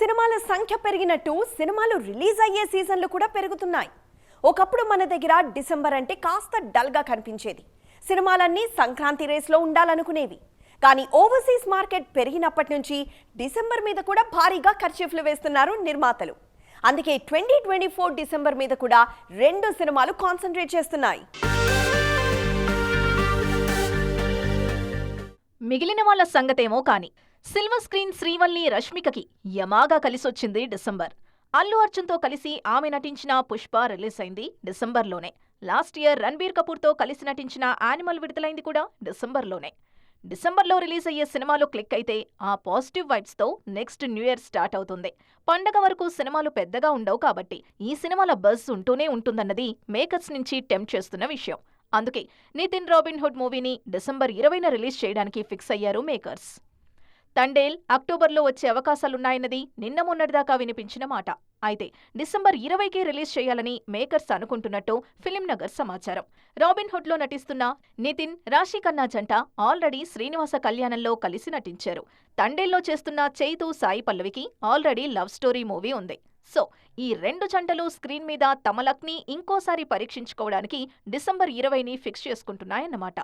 సినిమాల సంఖ్య పెరిగినట్టు సినిమాలు రిలీజ్ అయ్యే సీజన్లు కూడా పెరుగుతున్నాయి. ఒకప్పుడు మన దగ్గర డిసెంబర్ అంటే కాస్త డల్గా కనిపించేది. సినిమాలన్నీ సంక్రాంతి రేస్లో ఉండాలనుకునేవి. కానీ ఓవర్సీస్ మార్కెట్ పెరిగినప్పటి నుంచి డిసెంబర్ మీద కూడా భారీగా ఖర్చీఫ్లు వేస్తున్నారు నిర్మాతలు. అందుకే ట్వంటీ ట్వంటీ ఫోర్ డిసెంబర్ మీద కూడా రెండు సినిమాలు కాన్సన్ట్రేట్ చేస్తున్నాయి. మిగిలిన వాళ్ళ సంగతేమో కానీ సిల్వర్ స్క్రీన్ శ్రీవల్లి రష్మికకి యమాగా కలిసొచ్చింది డిసెంబర్. అల్లు అర్జున్తో కలిసి ఆమె నటించిన పుష్ప రిలీజ్ అయింది డిసెంబర్లోనే. లాస్ట్ ఇయర్ రణబీర్ కపూర్తో కలిసి నటించిన యానిమల్ విడుదలైంది కూడా డిసెంబర్లోనే. డిసెంబర్లో రిలీజ్ అయ్యే సినిమాలు క్లిక్ అయితే ఆ పాజిటివ్ వైబ్స్తో నెక్స్ట్ న్యూ ఇయర్ స్టార్ట్ అవుతుంది. పండగ వరకు సినిమాలు పెద్దగా ఉండవు కాబట్టి ఈ సినిమాల బజ్ ఉంటూనే ఉంటుందన్నది మేకర్స్ నుంచి టెంప్ట్ చేస్తున్న విషయం. అందుకే నితిన్ రాబిన్ హుడ్ మూవీని డిసెంబర్ ఇరవైన రిలీజ్ చేయడానికి ఫిక్స్ అయ్యారు మేకర్స్. తండేల్ అక్టోబర్లో వచ్చే అవకాశాలున్నాయన్నది నిన్న మొన్నటిదాకా వినిపించిన మాట. అయితే డిసెంబర్ ఇరవైకి రిలీజ్ చేయాలని మేకర్స్ అనుకుంటున్నట్టు ఫిలిం నగర్ సమాచారం. రాబిన్ హుడ్లో నటిస్తున్న నితిన్ రాశి ఖన్నా జంట ఆల్రెడీ శ్రీనివాస కళ్యాణంలో కలిసి నటించారు. తండేల్లో చేస్తున్న చైతు సాయి పల్లవికి ఆల్రెడీ లవ్ స్టోరీ మూవీ ఉంది. సో ఈ రెండు జంటలు స్క్రీన్ మీద తమ లక్ని ఇంకోసారి పరీక్షించుకోవడానికి డిసెంబర్ ఇరవైని ఫిక్స్ చేసుకుంటున్నాయన్నమాట.